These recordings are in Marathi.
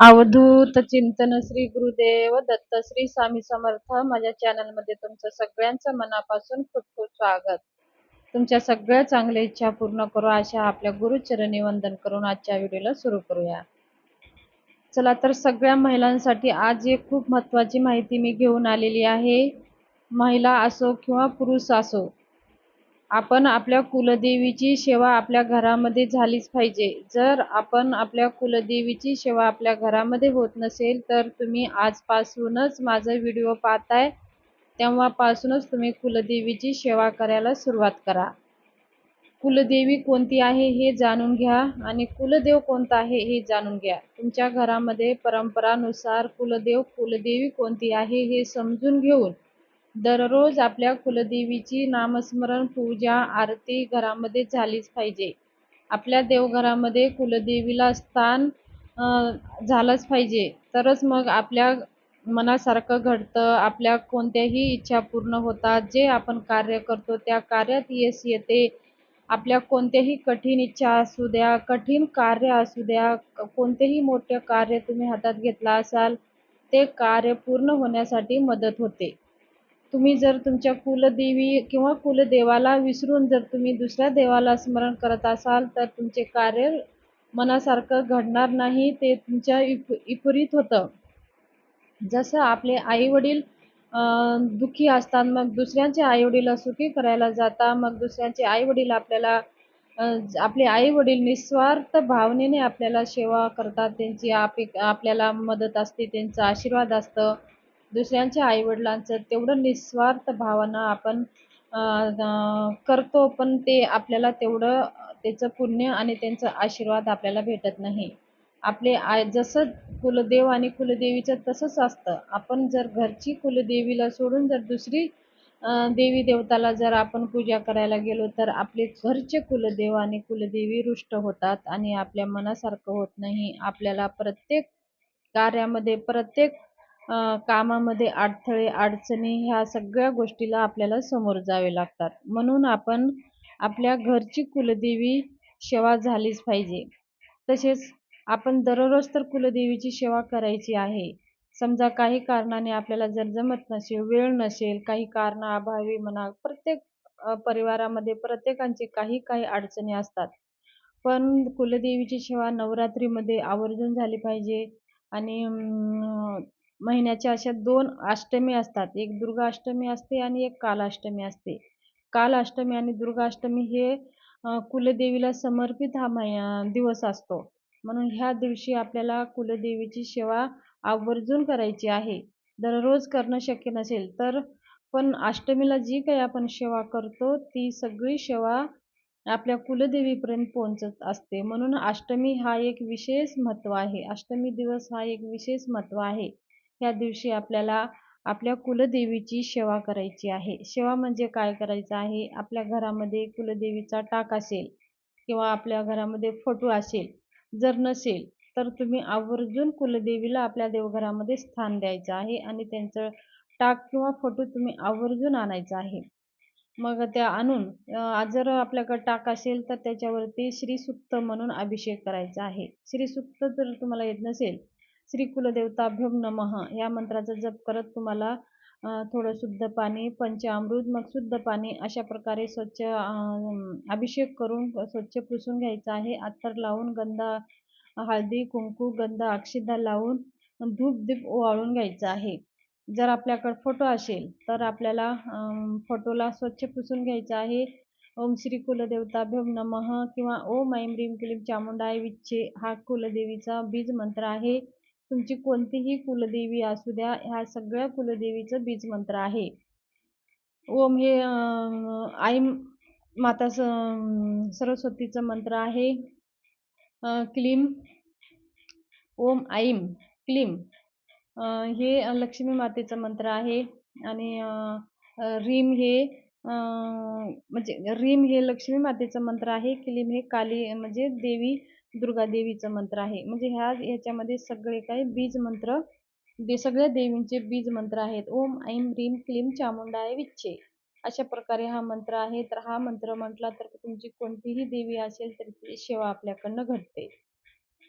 अवधूत चिंतन श्री गुरुदेव दत्त श्री स्वामी समर्थ माझ्या चॅनलमध्ये तुमचं सगळ्यांचं मनापासून खूप खूप स्वागत. तुमच्या सगळ्या चांगल्या इच्छा पूर्ण करू अशा आपल्या गुरुचरणी वंदन करून आजच्या व्हिडिओला सुरू करूया. चला तर सगळ्या महिलांसाठी आज एक खूप महत्त्वाची माहिती मी घेऊन आलेली आहे. महिला असो किंवा पुरुष असो आपण आपल्या कुलदेवीची सेवा आपल्या घरामध्ये झालीच पाहिजे. जर आपण आपल्या कुलदेवीची सेवा आपल्या घरामध्ये होत नसेल तर तुम्ही आजपासूनच माझा व्हिडिओ पाहताय. तेव्हापासूनच तुम्ही कुलदेवीची सेवा करायला सुरुवात करा. कुलदेवी कोणती आहे हे जाणून घ्या आणि कुलदेव कोणता आहे हे जाणून घ्या. तुमच्या घरामध्ये परंपरानुसार कुलदेव कुलदेवी कोणती आहे हे समजून घेऊन दररोज आपल्या कुलदेवीची नामस्मरण पूजा आरती घरामध्ये झालीच पाहिजे. आपल्या देवघरामध्ये कुलदेवीला स्थान झालंच पाहिजे. तरच मग आपल्या मनासारखं घडतं आपल्या कोणत्याही इच्छा पूर्ण होतात. जे आपण कार्य करतो त्या कार्यात यश येते. आपल्या कोणत्याही कठीण इच्छा असू द्या कठीण कार्य असू द्या कोणतेही मोठे कार्य तुम्ही हातात घेतला असाल ते कार्य पूर्ण होण्यासाठी मदत होते. तुम्ही जर तुमच्या कुलदेवी किंवा कुलदेवाला विसरून जर तुम्ही दुसऱ्या देवाला स्मरण करत असाल तर तुमचे कार्य मनासारखं घडणार नाही ते तुमच्या इप विपरीत होतं. जसं आपले आईवडील दुःखी असतात मग दुसऱ्यांचे आईवडील सुखी करायला जाता मग दुसऱ्यांचे आईवडील आपल्याला आपले आईवडील निस्वार्थ भावनेने आपल्याला सेवा करतात त्यांची आपे आपल्याला मदत असते त्यांचा आशीर्वाद असतं. दुसऱ्यांच्या आईवडिलांचं तेवढं निस्वार्थ भावना आपण करतो पण ते आपल्याला तेवढं त्याचं पुण्य आणि त्यांचा आशीर्वाद आपल्याला भेटत नाही. आपले आय जसं कुलदेव आणि कुलदेवीचं तसंच असतं. आपण जर घरची कुलदेवीला सोडून जर दुसरी देवी देवताला जर आपण पूजा करायला गेलो तर आपले घरचे कुलदेव आणि कुलदेवी रुष्ट होतात आणि आपल्या मनासारखं होत नाही. आपल्याला प्रत्येक कार्यामध्ये प्रत्येक कामामध्ये अडथळे अडचणी ह्या सगळ्या गोष्टीला आपल्याला समोर जावे लागतात. म्हणून आपण आपल्या घरची कुलदेवी सेवा झालीच पाहिजे. तसेच आपण दररोज तर कुलदेवीची सेवा करायची आहे. समजा काही कारणाने आपल्याला जर जमत नसेल वेळ नसेल काही कारणाअभावी म्हणा प्रत्येक परिवारामध्ये प्रत्येकांचे काही काही अडचणी असतात. पण कुलदेवीची सेवा नवरात्रीमध्ये आवर्जून झाली पाहिजे. आणि महिन्याच्या अशा दोन अष्टमी असतात. एक दुर्गाष्टमी असते आणि एक कालाष्टमी असते. कालाष्टमी आणि दुर्गाष्टमी हे कुलदेवीला समर्पित हा महिना दिवस असतो. म्हणून ह्या दिवशी आपल्याला कुलदेवीची सेवा आवर्जून करायची आहे. दररोज करणं शक्य नसेल तर पण अष्टमीला जी काही आपण सेवा करतो ती सगळी सेवा आपल्या कुलदेवीपर्यंत पोहोचत असते. म्हणून अष्टमी हा एक विशेष महत्त्व आहे. अष्टमी दिवस हा एक विशेष महत्त्व आहे. ह्या दिवशी आपल्याला आपल्या कुलदेवीची सेवा करायची आहे. सेवा म्हणजे काय करायचं आहे? आपल्या घरामध्ये कुलदेवीचा टाक असेल किंवा आपल्या घरामध्ये फोटो असेल जर नसेल तर तुम्ही आवर्जून कुलदेवीला आपल्या देवघरामध्ये स्थान द्यायचं आहे आणि त्यांचं टाक किंवा फोटो तुम्ही आवर्जून आणायचा आहे. मग त्या आणून जर आपल्याकडे टाक असेल तर त्याच्यावरती श्रीसुक्त म्हणून अभिषेक करायचा आहे. श्रीसुक्त जर तुम्हाला येत नसेल श्री कुलदेवताभ्यम नमः. या मंत्राचा जप करत तुम्हाला थोडं शुद्ध पाणी पंचामृत मग शुद्ध पाणी अशा प्रकारे स्वच्छ अभिषेक करून स्वच्छ पुसून घ्यायचं आहे. अत्तर लावून गंधा हळदी कुंकू गंध अक्षिदा लावून धूप दीप ओवाळून घ्यायचं आहे. जर आपल्याकडे फोटो असेल तर आपल्याला फोटोला स्वच्छ पुसून घ्यायचं आहे. ओम श्री कुलदेवताभ्यम नमः किंवा ओम ऐम रीम क्लीम चामुंडाय विच्छे हा कुलदेवीचा बीज मंत्र आहे. तुमची कोणतीही कुलदेवी असू द्या ह्या सगळ्या कुलदेवीचं बीज मंत्र आहे. ओम हे आई माता सरस्वतीचं मंत्र आहे. क्लीम. ओम ऐम क्लीम. हे लक्ष्मी मातेचं मंत्र आहे आणि रीम हे म्हणजे रीम हे लक्ष्मी मातेचं मंत्र आहे. क्लीम हे काली म्हणजे देवी दुर्गा देवीचं मंत्र आहे. म्हणजे ह्या ह्याच्यामध्ये सगळे काही बीज मंत्र दे सगळ्या देवींचे बीज मंत्र आहेत. ओम ऐम रीम क्लीम चामुंडाय विच्छे अशा प्रकारे हा मंत्र आहे. तर हा मंत्र म्हटला तर तुमची कोणतीही देवी असेल तर ती सेवा आपल्याकडनं घडते.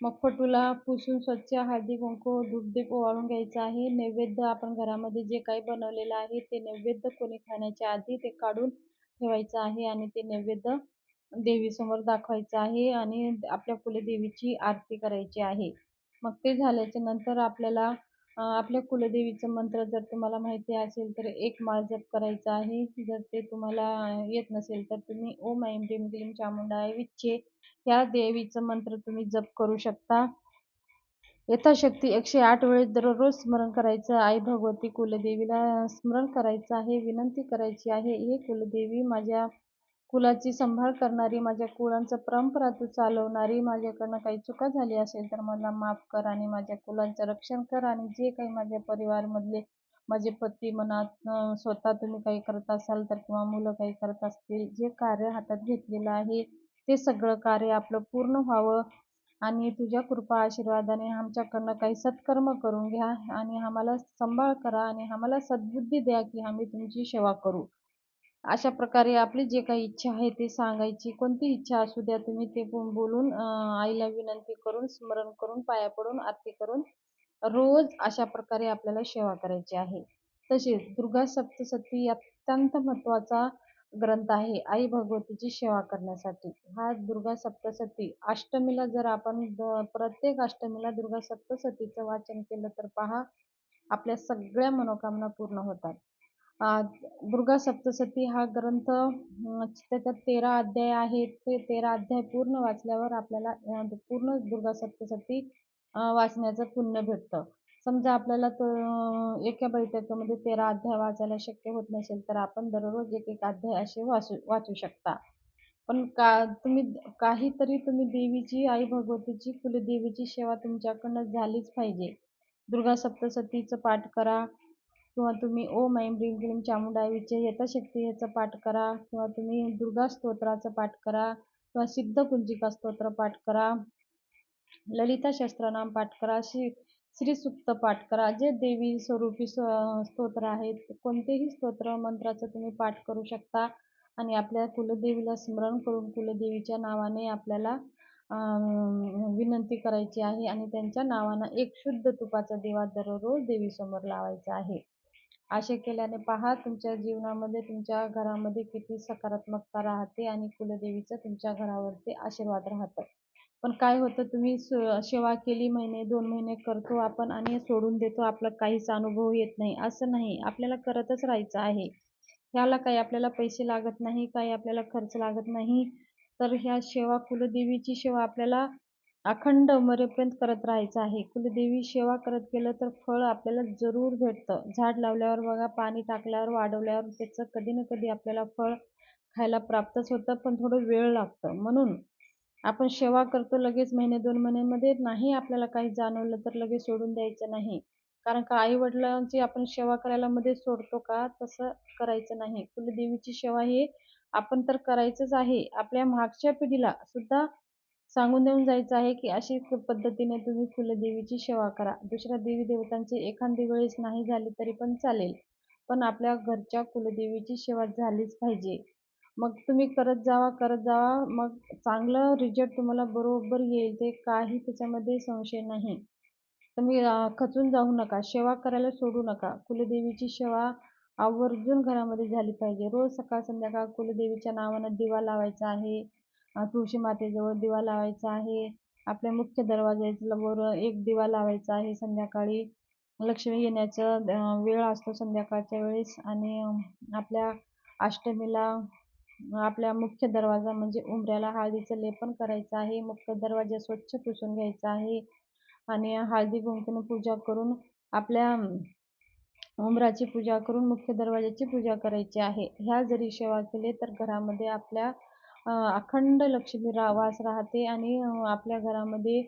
मग फटूला पुसून स्वच्छ हळदी कुंकू धूपदीप ओवाळून घ्यायचं आहे. नैवेद्य आपण घरामध्ये जे काही बनवलेलं आहे ते नैवेद्य कोणी खाण्याच्या आधी ते काढून ठेवायचं आहे आणि ते नैवेद्य देवीसमोर दाखवायचं आहे आणि आपल्या कुलदेवीची आरती करायची आहे. मग ते झाल्याच्यानंतर आपल्याला आपल्या कुलदेवीचं मंत्र जर तुम्हाला माहिती असेल तर एक माळ जप करायचा आहे. जर ते तुम्हाला येत नसेल तर तुम्ही ओम ऐं ह्रीं क्लीं चामुंडाय विच्चे ह्या देवीचं मंत्र तुम्ही जप करू शकता. यथाशक्ती एकशे आठ वेळेस दररोज स्मरण करायचं आई भगवती कुलदेवीला स्मरण करायचं आहे. विनंती करायची आहे हे कुलदेवी माझ्या कुलाची संभाळ करणारी माझ्या कुळांचं परंपरा तू चालवणारी माझ्याकडनं काही चुका झाली असेल तर मला माफ कर आणि माझ्या कुलांचं रक्षण कर आणि जे काही माझ्या परिवारमधले माझे पती मनात स्वतः तुम्ही काही करत असाल तर किंवा मुलं काही करत असतील जे कार्य हातात घेतलेलं आहे ते सगळं कार्य आपलं पूर्ण व्हावं आणि तुझ्या कृपा आशीर्वादाने आमच्याकडनं काही सत्कर्म करून घ्या आणि आम्हाला सांभाळ करा आणि आम्हाला सद्बुद्धी द्या की आम्ही तुमची सेवा करू. अशा प्रकारे आपली जे काही इच्छा आहे ते सांगायची. कोणती इच्छा असू द्या तुम्ही ते बोलून आईला विनंती करून स्मरण करून पाया पडून आरती करून रोज अशा प्रकारे आपल्याला सेवा करायची आहे. तसेच दुर्गा सप्तशती अत्यंत महत्त्वाचा ग्रंथ आहे आई भगवतीची सेवा करण्यासाठी. हा दुर्गा सप्तशती अष्टमीला जर आपण प्रत्येक अष्टमीला दुर्गा सप्तशतीचं वाचन केलं तर पहा आपल्या सगळ्या मनोकामना पूर्ण होतात. दुर्गा सप्तशती हा ग्रंथ त्याच्यात तेरा अध्याय आहेत ते तेरा अध्याय पूर्ण वाचल्यावर आपल्याला पूर्ण दुर्गा सप्तशती वाचण्याचं पुण्य भेटतं. समजा आपल्याला तो एका बैठकीमध्ये तेरा अध्याय वाचायला शक्य होत नसेल तर आपण दररोज एक एक अध्याय असे वाचू वाचू शकता. पण का तुम्ही काहीतरी तुम्ही देवीची आई भगवतीची कुलदेवीची सेवा तुमच्याकडनं झालीच पाहिजे. दुर्गा सप्तशतीचं पाठ करा. किंवा तुम्ही ओम ऐं ब्रीम क्लीं चामुंडाईचे यथाशक्ती याचा पाठ करा. किंवा तुम्ही दुर्गा स्तोत्राचं पाठ करा. किंवा सिद्धकुंजिका स्तोत्र पाठ करा. ललिता शस्त्रनाम पाठ करा. श्री श्री सुप्त पाठ करा. जे देवी स्वरूपी स्तोत्र आहेत कोणतेही स्तोत्र मंत्राचं तुम्ही पाठ करू शकता. आणि आपल्या कुलदेवीला स्मरण करून कुलदेवीच्या नावाने आपल्याला विनंती करायची आहे. आणि त्यांच्या नावानं एक शुद्ध तुपाचा दिवा दररोज देवीसमोर लावायचा आहे. असे केल्याने पहा तुमच्या जीवनामध्ये तुमच्या घरामध्ये किती सकारात्मकता राहते आणि कुलदेवीचं तुमच्या घरावरती आशीर्वाद राहतात पण काय होतं तुम्ही सेवा केली महिने दोन महिने करतो आपण आणि सोडून देतो आपला काहीच अनुभव येत नाही. असं नाही. आपल्याला करतच राहायचं आहे. ह्याला काही आपल्याला पैसे लागत नाही काही आपल्याला खर्च लागत नाही. तर ह्या सेवा कुलदेवीची सेवा आपल्याला अखंड मरेपर्यंत करत राहायचं आहे. कुलदेवी सेवा करत गेलं तर फळ आपल्याला जरूर भेटतं. झाड लावल्यावर बघा पाणी टाकल्यावर वाढवल्यावर त्याचं कधी ना कधी आपल्याला फळ खायला प्राप्तच होतं पण थोडं वेळ लागतं. म्हणून आपण सेवा करतो लगेच महिने दोन महिन्यामध्ये नाही आपल्याला काही जाणवलं तर लगेच सोडून द्यायचं नाही. कारण का आई वडिलांची आपण सेवा करायला मध्ये सोडतो का तसं करायचं नाही. कुलदेवीची सेवा ही आपण तर करायचंच आहे. आपल्या मागच्या पिढीला सुद्धा सांगून देऊन जायचं आहे की अशी पद्धतीने तुम्ही कुलदेवीची सेवा करा. दुसऱ्या देवी देवतांची एखादी वेळेस नाही झाली तरी पण चालेल. पण आपल्या घरच्या कुलदेवीची सेवा झालीच पाहिजे. मग तुम्ही करत जावा करत जावा. मग चांगलं रिझल्ट तुम्हाला बरोबर येईल. ते काही त्याच्यामध्ये संशय नाही. तुम्ही खचून जाऊ नका. सेवा करायला सोडू नका. कुलदेवीची सेवा आवर्जून घरामध्ये झाली पाहिजे. रोज सकाळ संध्याकाळ कुलदेवीच्या नावानं दिवा लावायचा आहे. तुळशी मातेजवळ दिवा लावायचा आहे. आपल्या मुख्य दरवाजावर एक दिवा लावायचा आहे. संध्याकाळी लक्ष्मी येण्याचा वेळ असतो संध्याकाळच्या वेळेस आणि आपल्या अष्टमीला आपल्या मुख्य दरवाजा म्हणजे उंबऱ्याला हळदीचं लेपन करायचं आहे. मुख्य दरवाजा स्वच्छ पुसून घ्यायचा आहे आणि हळदी कुंकून पूजा करून आपल्या उंबराची पूजा करून मुख्य दरवाजाची पूजा करायची आहे. ह्या जरी सेवा केले तर घरामध्ये आपल्या अखंड लक्ष्मी रा वास राहते आणि आपल्या घरामध्ये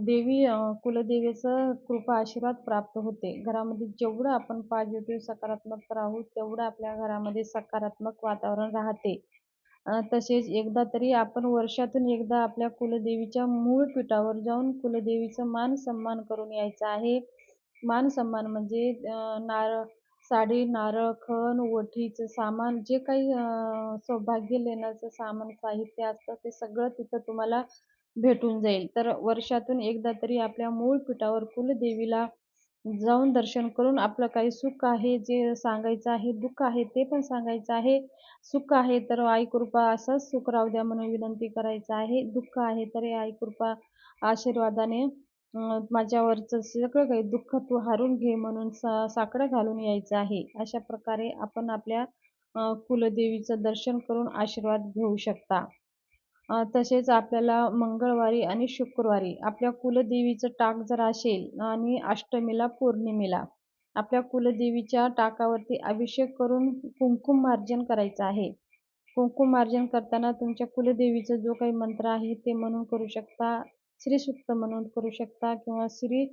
देवी कुलदेवीचं कृपा आशीर्वाद प्राप्त होते. घरामध्ये जेवढं आपण पॉझिटिव्ह सकारात्मक राहू तेवढं आपल्या घरामध्ये सकारात्मक वातावरण राहते. तसेच एकदा तरी आपण वर्षातून एकदा आपल्या कुलदेवीच्या मूळ पीठावर जाऊन कुलदेवीचं मान सन्मान करून यायचं आहे. मान सन्मान म्हणजे नारळ साडी नारळ खण वठीचं सामान जे काही सौभाग्य लेण्याचं सामान साहित्य असतं ते सगळं तिथं तुम्हाला भेटून जाईल. तर वर्षातून एकदा तरी आपल्या मूळ पीठावर कुलदेवीला जाऊन दर्शन करून आपलं काही सुख आहे जे सांगायचं आहे दुःख आहे ते पण सांगायचं आहे. सुख आहे तर आई कृपा असंच सुख राहू द्या म्हणून विनंती करायचं आहे. दुःख आहे तर हे आई कृपा आशीर्वादाने माझ्यावरचं सगळं काही दुःख तू हारून घे म्हणून सा साकडं घालून यायचं आहे. अशा प्रकारे आपण आपल्या कुलदेवीचं दर्शन करून आशीर्वाद घेऊ शकता. तसेच आपल्याला मंगळवारी आणि शुक्रवारी आपल्या कुलदेवीचं टाक जर असेल आणि अष्टमीला पौर्णिमेला आपल्या कुलदेवीच्या टाकावरती अभिषेक करून कुंकुम मार्जन करायचं आहे. कुंकुम मार्जन करताना तुमच्या कुलदेवीचा जो काही मंत्र आहे ते म्हणून करू शकता. श्रीसूक्त म्हणून करू शकता किंवा श्री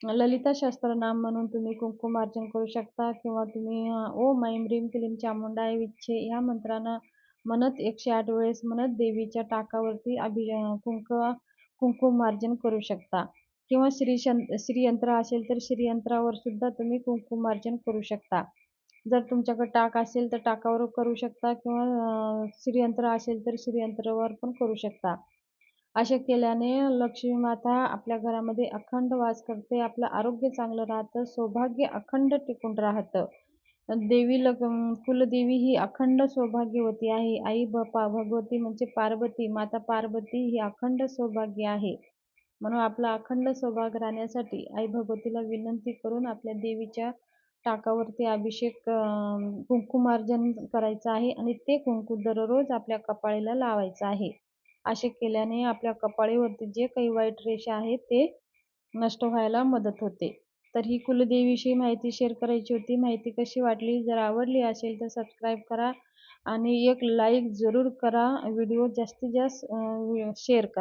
ललिता सहस्त्रनाम म्हणून तुम्ही कुंकुमार्जन करू शकता किंवा तुम्ही ओ ओम ऐं ह्रीं क्लीं चामुंडाय विच्छे ह्या मंत्रानं म्हणत एकशे आठ वेळेस म्हणत देवीच्या टाकावरती अभि कुंक कुंकुमार्जन करू शकता. किंवा श्री श्रीयंत्र असेल तर श्रीयंत्रावर सुद्धा तुम्ही कुंकुमार्जन करू शकता. जर तुमच्याकडे टाक असेल तर टाकावर करू शकता किंवा श्रीयंत्र असेल तर श्रीयंत्रावर पण करू शकता. असे केल्याने लक्ष्मी माता आपल्या घरामध्ये अखंड वास करते आपलं आरोग्य चांगलं राहतं सौभाग्य अखंड टिकून राहतं. देवी लग कुलदेवी ही अखंड सौभाग्यवती आहे. आई बापा भगवती म्हणजे पार्वती माता पार्वती ही अखंड सौभाग्य आहे. म्हणून आपला अखंड सौभाग्य राहण्यासाठी आई भगवतीला विनंती करून आपल्या देवीच्या टाकावरती अभिषेक कुंकुमार्जन करायचं आहे आणि ते कुंकू दररोज आपल्या कपाळीला लावायचं आहे. असे केल्याने आपल्या कपाळीवरती जे काही वाईट रेषा आहेत ते नष्ट व्हायला मदत होते. तर ही कुलदेवीविषयी माहिती शेअर करायची होती. माहिती कशी वाटली? जर आवडली असेल तर सबस्क्राईब करा आणि एक लाईक जरूर करा. व्हिडिओ जास्तीत जास्त शेअर करा.